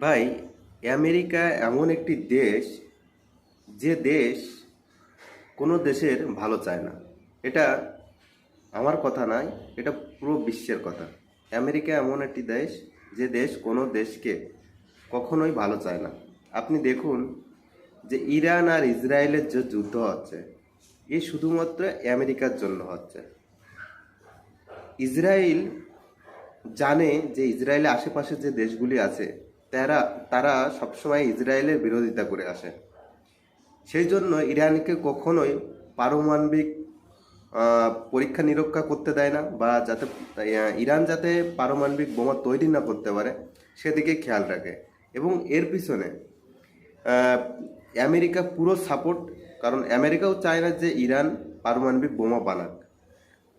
ভাই, আমেরিকা এমন একটি দেশ যে দেশ কোনো দেশের ভালো চায় না। এটা আমার কথা নয়, এটা পুরো বিশ্বের কথা। আমেরিকা এমন একটি দেশ যে দেশ কোনো দেশকে কখনোই ভালো চায় না। আপনি দেখুন যে ইরান আর ইসরায়েলের যে যুদ্ধ হচ্ছে, এ শুধুমাত্র আমেরিকার জন্য হচ্ছে। ইসরায়েল জানে যে ইসরায়েলের আশেপাশে যে দেশগুলি আছে তারা তারা সবসময় ইসরায়েলের বিরোধিতা করে আসে। সেই জন্য ইরানকে কখনোই পারমাণবিক পরীক্ষা নিরীক্ষা করতে দেয় না বা যাতে, ইরান যাতে পারমাণবিক বোমা তৈরি না করতে পারে, সেদিকে খেয়াল রাখে। এবং এর পিছনে আমেরিকা পুরো সাপোর্ট, কারণ আমেরিকাও চায় না যে ইরান পারমাণবিক বোমা বানাক।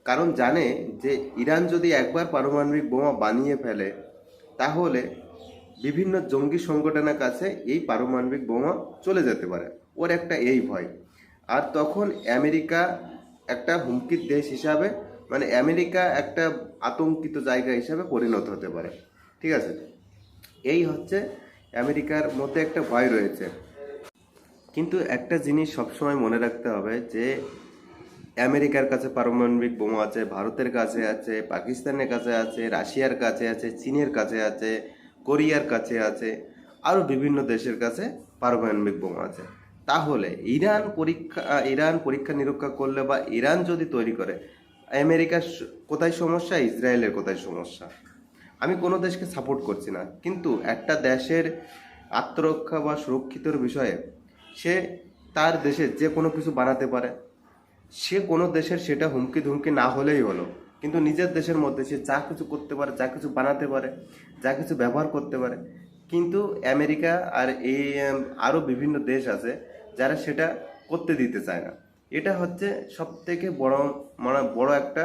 কারণ জানে যে ইরান যদি একবার পারমাণবিক বোমা বানিয়ে ফেলে, তাহলে বিভিন্ন জঙ্গি সংগঠনের কাছে এই পারমাণবিক বোমা চলে যেতে পারে। ওর একটা এই ভয়। আর তখন আমেরিকা একটা হুমকির দেশ হিসাবে মানে আমেরিকা একটা আতঙ্কিত জায়গা হিসাবে পরিণত হতে পারে। ঠিক আছে? এই হচ্ছে আমেরিকার মধ্যে একটা ভয় রয়েছে। কিন্তু একটা জিনিস সবসময় মনে রাখতে হবে যে, আমেরিকার কাছে পারমাণবিক বোমা আছে, ভারতের কাছে আছে, পাকিস্তানের কাছে আছে, রাশিয়ার কাছে আছে, চীনের কাছে আছে কোরিয়ার কাছে আছে, আরও বিভিন্ন দেশের কাছে পারমাণবিক বোমা আছে। তাহলে ইরান পরীক্ষা ইরান পরীক্ষা নিরীক্ষা করলে বা ইরান যদি তৈরি করে, আমেরিকার কোথায় সমস্যা? ইসরায়েলের কোথায় সমস্যা? আমি কোনো দেশকে সাপোর্ট করছি না। কিন্তু একটা দেশের আত্মরক্ষা বা সুরক্ষিতর বিষয়ে সে তার দেশে যে কোনো কিছু বানাতে পারে। সে কোনো দেশের সেটা হুমকি ধুমকি না হলেই হলো। কিন্তু নিজের দেশের মধ্যে সে যা কিছু করতে পারে, যা কিছু বানাতে পারে, যা কিছু ব্যবহার করতে পারে, কিন্তু আমেরিকা আর এই আরও বিভিন্ন দেশ আছে যারা সেটা করতে দিতে চায় না। এটা হচ্ছে সব থেকে বড় মানে বড় একটা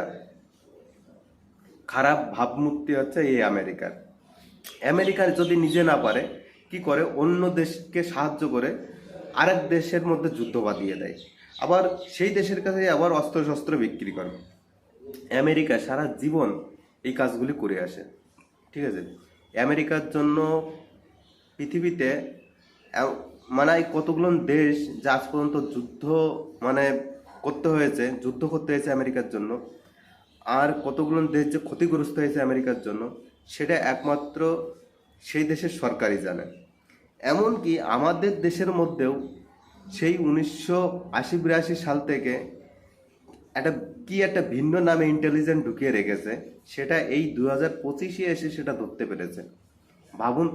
খারাপ ভাবমূর্তি হচ্ছে এই আমেরিকার। আমেরিকার যদি নিজে না পারে, কি করে? অন্য দেশকে সাহায্য করে আরেক দেশের মধ্যে যুদ্ধ বাঁধিয়ে দেয়। আবার সেই দেশের কাছে আবার অস্ত্র শস্ত্র বিক্রি করে। আমেরিকা সারা জীবন এই কাজগুলি করে আসে। ঠিক আছে? আমেরিকার জন্য পৃথিবীতে মানে কতগুলো দেশ যা আজ পর্যন্ত যুদ্ধ মানে করতে হয়েছে, যুদ্ধ করতে হয়েছে আমেরিকার জন্য, আর কতগুলো দেশ যে ক্ষতিগ্রস্ত হয়েছে আমেরিকার জন্য, সেটা একমাত্র সেই দেশের সরকারই জানে। এমনকি আমাদের দেশের মধ্যেও সেই উনিশশো আশি বিরাশি সাল থেকে একটা কি একটা ভিন্ন নামে ইন্টেলিজেন্ট ঢুকিয়ে রেখেছে, সেটা এই দু হাজার পঁচিশে এসে সেটা ধরতে পেরেছে। ভাবুন